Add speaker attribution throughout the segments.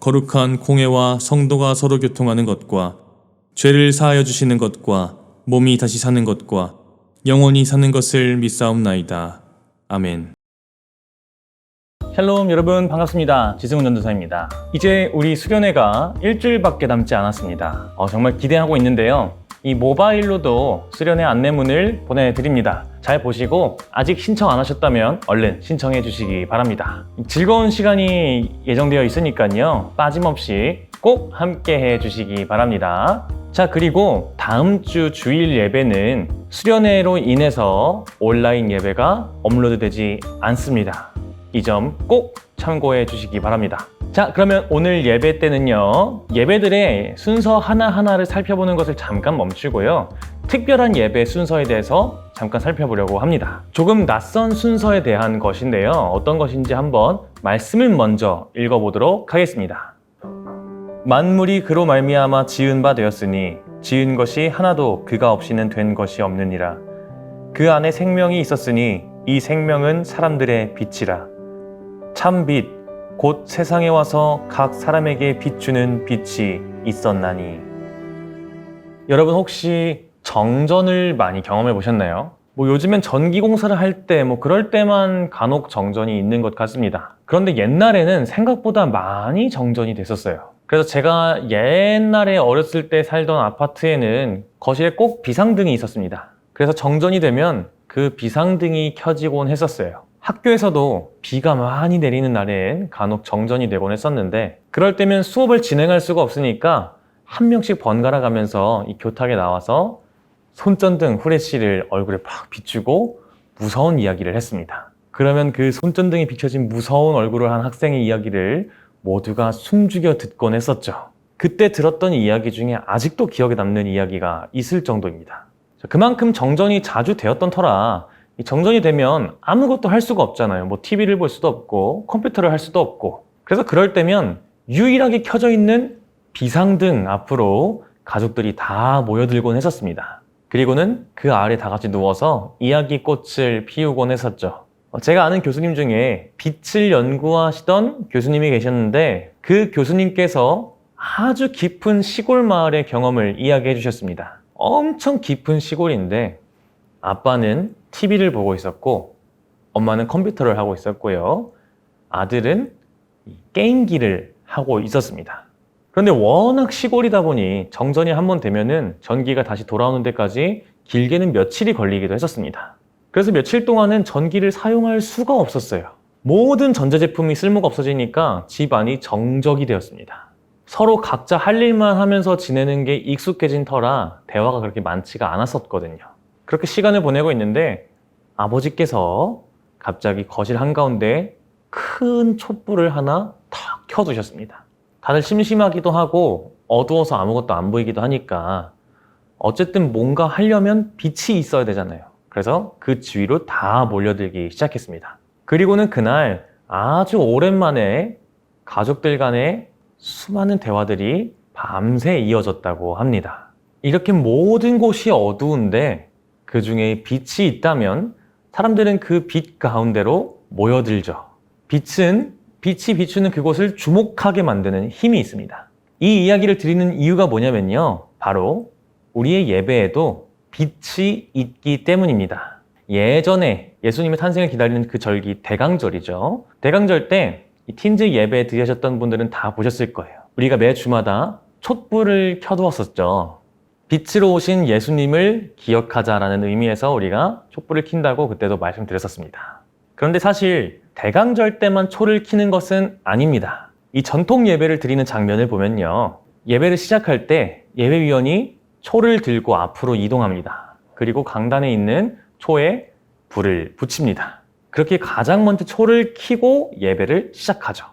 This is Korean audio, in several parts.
Speaker 1: 거룩한 공회와 성도가 서로 교통하는 것과 죄를 사하여 주시는 것과 몸이 다시 사는 것과 영원히 사는 것을 믿사옵나이다. 아멘.
Speaker 2: 샬롬 여러분 반갑습니다. 지승훈 전도사입니다. 이제 우리 수련회가 일주일밖에 남지 않았습니다. 어, 정말 기대하고 있는데요. 이 모바일로도 수련회 안내문을 보내드립니다. 잘 보시고 아직 신청 안 하셨다면 얼른 신청해 주시기 바랍니다. 즐거운 시간이 예정되어 있으니까요. 빠짐없이 꼭 함께 해 주시기 바랍니다. 자, 그리고 다음 주 주일 예배는 수련회로 인해서 온라인 예배가 업로드되지 않습니다. 이 점 꼭 참고해 주시기 바랍니다. 자, 그러면 오늘 예배 때는요, 예배들의 순서 하나하나를 살펴보는 것을 잠깐 멈추고요, 특별한 예배 순서에 대해서 잠깐 살펴보려고 합니다. 조금 낯선 순서에 대한 것인데요, 어떤 것인지 한번 말씀을 먼저 읽어보도록 하겠습니다. 만물이 그로 말미암아 지은 바 되었으니 지은 것이 하나도 그가 없이는 된 것이 없느니라. 그 안에 생명이 있었으니 이 생명은 사람들의 빛이라. 참 빛, 곧 세상에 와서 각 사람에게 비추는 빛이 있었나니. 여러분 혹시 정전을 많이 경험해 보셨나요? 뭐 요즘엔 전기 공사를 할 때 뭐 그럴 때만 간혹 정전이 있는 것 같습니다. 그런데 옛날에는 생각보다 많이 정전이 됐었어요. 그래서 제가 옛날에 어렸을 때 살던 아파트에는 거실에 꼭 비상등이 있었습니다. 그래서 정전이 되면 그 비상등이 켜지곤 했었어요. 학교에서도 비가 많이 내리는 날엔 간혹 정전이 되곤 했었는데 그럴 때면 수업을 진행할 수가 없으니까 한 명씩 번갈아 가면서 이 교탁에 나와서 손전등 후레쉬를 얼굴에 팍 비추고 무서운 이야기를 했습니다. 그러면 그 손전등이 비춰진 무서운 얼굴을 한 학생의 이야기를 모두가 숨죽여 듣곤 했었죠. 그때 들었던 이야기 중에 아직도 기억에 남는 이야기가 있을 정도입니다. 그만큼 정전이 자주 되었던 터라 이 정전이 되면 아무것도 할 수가 없잖아요. 뭐 TV를 볼 수도 없고 컴퓨터를 할 수도 없고. 그래서 그럴 때면 유일하게 켜져 있는 비상등 앞으로 가족들이 다 모여들곤 했었습니다. 그리고는 그 아래 다 같이 누워서 이야기 꽃을 피우곤 했었죠. 어, 제가 아는 교수님 중에 빛을 연구하시던 교수님이 계셨는데 그 교수님께서 아주 깊은 시골 마을의 경험을 이야기해 주셨습니다. 엄청 깊은 시골인데 아빠는 TV를 보고 있었고 엄마는 컴퓨터를 하고 있었고요. 아들은 게임기를 하고 있었습니다. 그런데 워낙 시골이다 보니 정전이 한 번 되면은 전기가 다시 돌아오는 데까지 길게는 며칠이 걸리기도 했었습니다. 그래서 며칠 동안은 전기를 사용할 수가 없었어요. 모든 전자제품이 쓸모가 없어지니까 집안이 정적이 되었습니다. 서로 각자 할 일만 하면서 지내는 게 익숙해진 터라 대화가 그렇게 많지가 않았었거든요. 그렇게 시간을 보내고 있는데 아버지께서 갑자기 거실 한가운데 큰 촛불을 하나 탁 켜두셨습니다. 다들 심심하기도 하고 어두워서 아무것도 안 보이기도 하니까 어쨌든 뭔가 하려면 빛이 있어야 되잖아요. 그래서 그 주위로 다 몰려들기 시작했습니다. 그리고는 그날 아주 오랜만에 가족들 간의 수많은 대화들이 밤새 이어졌다고 합니다. 이렇게 모든 곳이 어두운데 그 중에 빛이 있다면 사람들은 그 빛 가운데로 모여들죠. 빛은 빛이 비추는 그곳을 주목하게 만드는 힘이 있습니다. 이 이야기를 드리는 이유가 뭐냐면요. 바로 우리의 예배에도 빛이 있기 때문입니다. 예전에 예수님의 탄생을 기다리는 그 절기 대강절이죠. 대강절 때 틴즈 예배 드리셨던 분들은 다 보셨을 거예요. 우리가 매 주마다 촛불을 켜두었었죠. 빛으로 오신 예수님을 기억하자라는 의미에서 우리가 촛불을 킨다고 그때도 말씀드렸었습니다. 그런데 사실 대강절 때만 초를 키는 것은 아닙니다. 이 전통 예배를 드리는 장면을 보면요. 예배를 시작할 때 예배위원이 초를 들고 앞으로 이동합니다. 그리고 강단에 있는 초에 불을 붙입니다. 그렇게 가장 먼저 초를 켜고 예배를 시작하죠.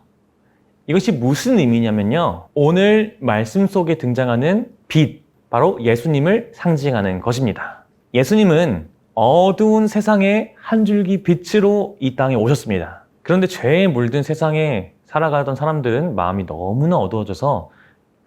Speaker 2: 이것이 무슨 의미냐면요. 오늘 말씀 속에 등장하는 빛, 바로 예수님을 상징하는 것입니다. 예수님은 어두운 세상의 한 줄기 빛으로 이 땅에 오셨습니다. 그런데 죄에 물든 세상에 살아가던 사람들은 마음이 너무나 어두워져서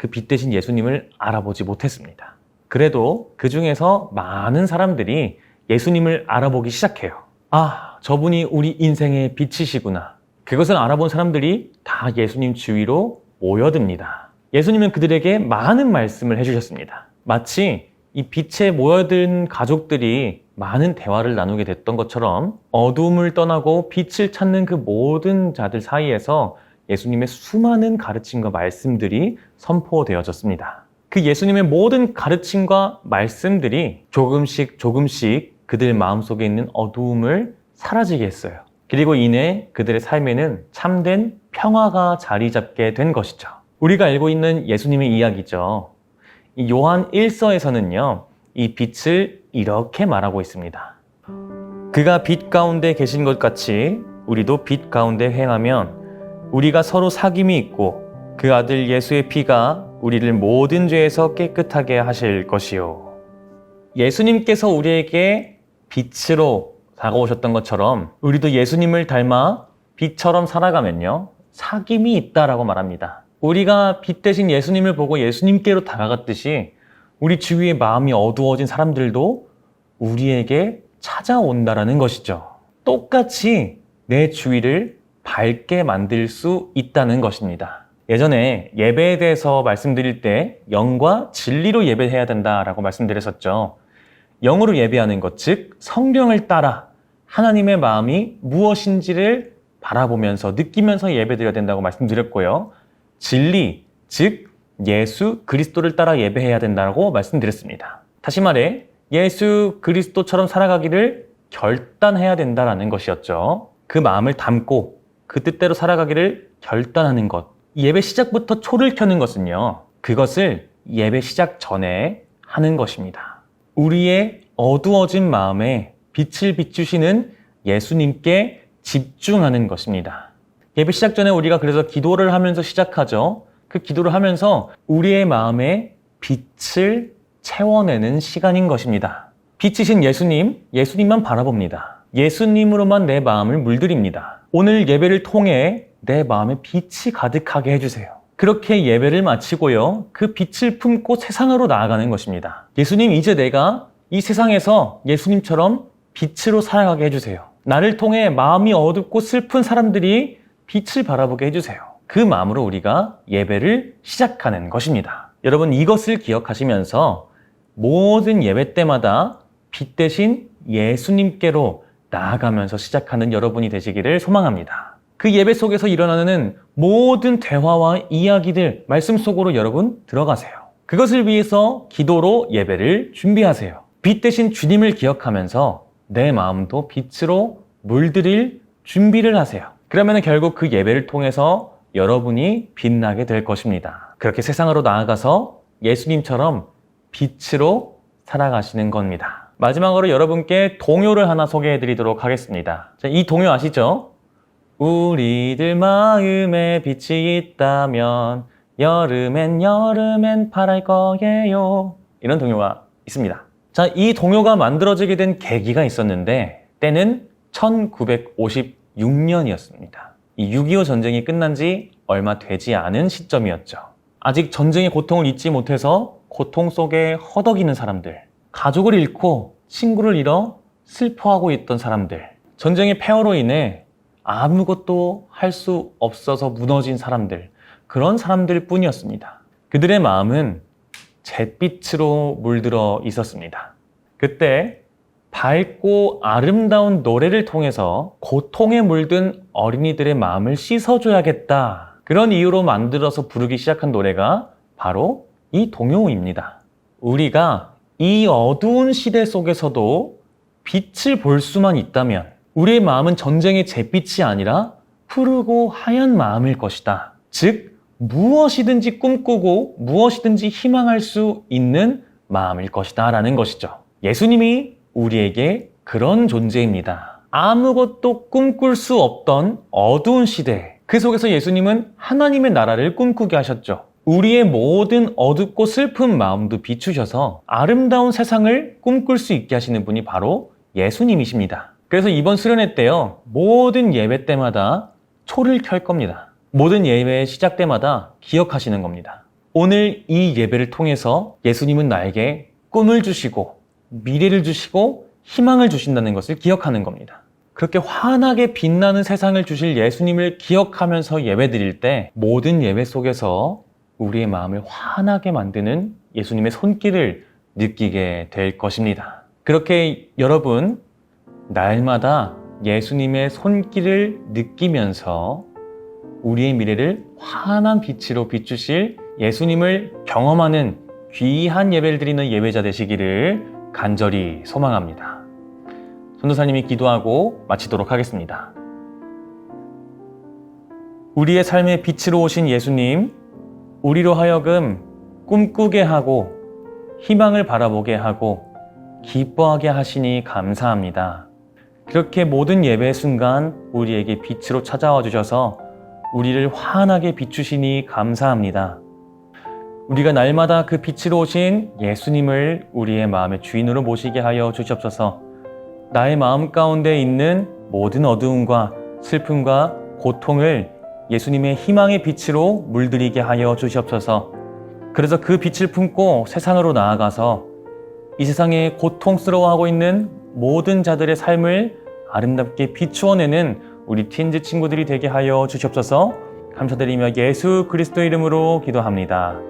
Speaker 2: 그 빛 대신 예수님을 알아보지 못했습니다. 그래도 그 중에서 많은 사람들이 예수님을 알아보기 시작해요. 아, 저분이 우리 인생의 빛이시구나. 그것을 알아본 사람들이 다 예수님 주위로 모여듭니다. 예수님은 그들에게 많은 말씀을 해주셨습니다. 마치 이 빛에 모여든 가족들이 많은 대화를 나누게 됐던 것처럼 어둠을 떠나고 빛을 찾는 그 모든 자들 사이에서 예수님의 수많은 가르침과 말씀들이 선포되어졌습니다. 그 예수님의 모든 가르침과 말씀들이 조금씩 조금씩 그들 마음속에 있는 어두움을 사라지게 했어요. 그리고 이내 그들의 삶에는 참된 평화가 자리 잡게 된 것이죠. 우리가 알고 있는 예수님의 이야기죠. 이 요한 1서에서는요, 이 빛을 이렇게 말하고 있습니다. 그가 빛 가운데 계신 것 같이 우리도 빛 가운데 행하면 우리가 서로 사귐이 있고 그 아들 예수의 피가 우리를 모든 죄에서 깨끗하게 하실 것이요. 예수님께서 우리에게 빛으로 다가오셨던 것처럼 우리도 예수님을 닮아 빛처럼 살아가면요. 사귐이 있다라고 말합니다. 우리가 빛 대신 예수님을 보고 예수님께로 다가갔듯이 우리 주위의 마음이 어두워진 사람들도 우리에게 찾아온다라는 것이죠. 똑같이 내 주위를 밝게 만들 수 있다는 것입니다. 예전에 예배에 대해서 말씀드릴 때 영과 진리로 예배해야 된다라고 말씀드렸었죠. 영으로 예배하는 것, 즉 성령을 따라 하나님의 마음이 무엇인지를 바라보면서 느끼면서 예배드려야 된다고 말씀드렸고요. 진리, 즉 예수 그리스도를 따라 예배해야 된다고 말씀드렸습니다. 다시 말해 예수 그리스도처럼 살아가기를 결단해야 된다라는 것이었죠. 그 마음을 담고 그 뜻대로 살아가기를 결단하는 것. 예배 시작부터 초를 켜는 것은요. 그것을 예배 시작 전에 하는 것입니다. 우리의 어두워진 마음에 빛을 비추시는 예수님께 집중하는 것입니다. 예배 시작 전에 우리가 그래서 기도를 하면서 시작하죠. 그 기도를 하면서 우리의 마음에 빛을 채워내는 시간인 것입니다. 빛이신 예수님, 예수님만 바라봅니다. 예수님으로만 내 마음을 물들입니다. 오늘 예배를 통해 내 마음에 빛이 가득하게 해주세요. 그렇게 예배를 마치고요. 그 빛을 품고 세상으로 나아가는 것입니다. 예수님, 이제 내가 이 세상에서 예수님처럼 빛으로 살아가게 해주세요. 나를 통해 마음이 어둡고 슬픈 사람들이 빛을 바라보게 해주세요. 그 마음으로 우리가 예배를 시작하는 것입니다. 여러분 이것을 기억하시면서 모든 예배 때마다 빛 대신 예수님께로 나아가면서 시작하는 여러분이 되시기를 소망합니다. 그 예배 속에서 일어나는 모든 대화와 이야기들, 말씀 속으로 여러분 들어가세요. 그것을 위해서 기도로 예배를 준비하세요. 빛 대신 주님을 기억하면서 내 마음도 빛으로 물들일 준비를 하세요. 그러면 결국 그 예배를 통해서 여러분이 빛나게 될 것입니다. 그렇게 세상으로 나아가서 예수님처럼 빛으로 살아가시는 겁니다. 마지막으로 여러분께 동요를 하나 소개해 드리도록 하겠습니다. 자, 이 동요 아시죠? 우리들 마음에 빛이 있다면 여름엔 여름엔 파랄 거예요. 이런 동요가 있습니다. 자, 이 동요가 만들어지게 된 계기가 있었는데 때는 1956년이었습니다. 이 6.25 전쟁이 끝난 지 얼마 되지 않은 시점이었죠. 아직 전쟁의 고통을 잊지 못해서 고통 속에 허덕이는 사람들, 가족을 잃고 친구를 잃어 슬퍼하고 있던 사람들, 전쟁의 폐허로 인해 아무것도 할 수 없어서 무너진 사람들, 그런 사람들 뿐이었습니다. 그들의 마음은 잿빛으로 물들어 있었습니다. 그때 밝고 아름다운 노래를 통해서 고통에 물든 어린이들의 마음을 씻어줘야겠다. 그런 이유로 만들어서 부르기 시작한 노래가 바로 이 동요입니다. 우리가 이 어두운 시대 속에서도 빛을 볼 수만 있다면 우리의 마음은 전쟁의 잿빛이 아니라 푸르고 하얀 마음일 것이다. 즉, 무엇이든지 꿈꾸고 무엇이든지 희망할 수 있는 마음일 것이다. 라는 것이죠. 예수님이 우리에게 그런 존재입니다. 아무것도 꿈꿀 수 없던 어두운 시대, 그 속에서 예수님은 하나님의 나라를 꿈꾸게 하셨죠. 우리의 모든 어둡고 슬픈 마음도 비추셔서 아름다운 세상을 꿈꿀 수 있게 하시는 분이 바로 예수님이십니다. 그래서 이번 수련회 때요, 모든 예배 때마다 초를 켤 겁니다. 모든 예배 시작 때마다 기억하시는 겁니다. 오늘 이 예배를 통해서 예수님은 나에게 꿈을 주시고 미래를 주시고 희망을 주신다는 것을 기억하는 겁니다. 그렇게 환하게 빛나는 세상을 주실 예수님을 기억하면서 예배 드릴 때 모든 예배 속에서 우리의 마음을 환하게 만드는 예수님의 손길을 느끼게 될 것입니다. 그렇게 여러분, 날마다 예수님의 손길을 느끼면서 우리의 미래를 환한 빛으로 비추실 예수님을 경험하는 귀한 예배를 드리는 예배자 되시기를 간절히 소망합니다. 전도사님이 기도하고 마치도록 하겠습니다. 우리의 삶의 빛으로 오신 예수님, 우리로 하여금 꿈꾸게 하고 희망을 바라보게 하고 기뻐하게 하시니 감사합니다. 그렇게 모든 예배 순간 우리에게 빛으로 찾아와 주셔서 우리를 환하게 비추시니 감사합니다. 우리가 날마다 그 빛으로 오신 예수님을 우리의 마음의 주인으로 모시게 하여 주시옵소서. 나의 마음 가운데 있는 모든 어두움과 슬픔과 고통을 예수님의 희망의 빛으로 물들이게 하여 주시옵소서. 그래서 그 빛을 품고 세상으로 나아가서 이 세상에 고통스러워하고 있는 모든 자들의 삶을 아름답게 비추어내는 우리 틴즈 친구들이 되게 하여 주시옵소서. 감사드리며 예수 그리스도 이름으로 기도합니다.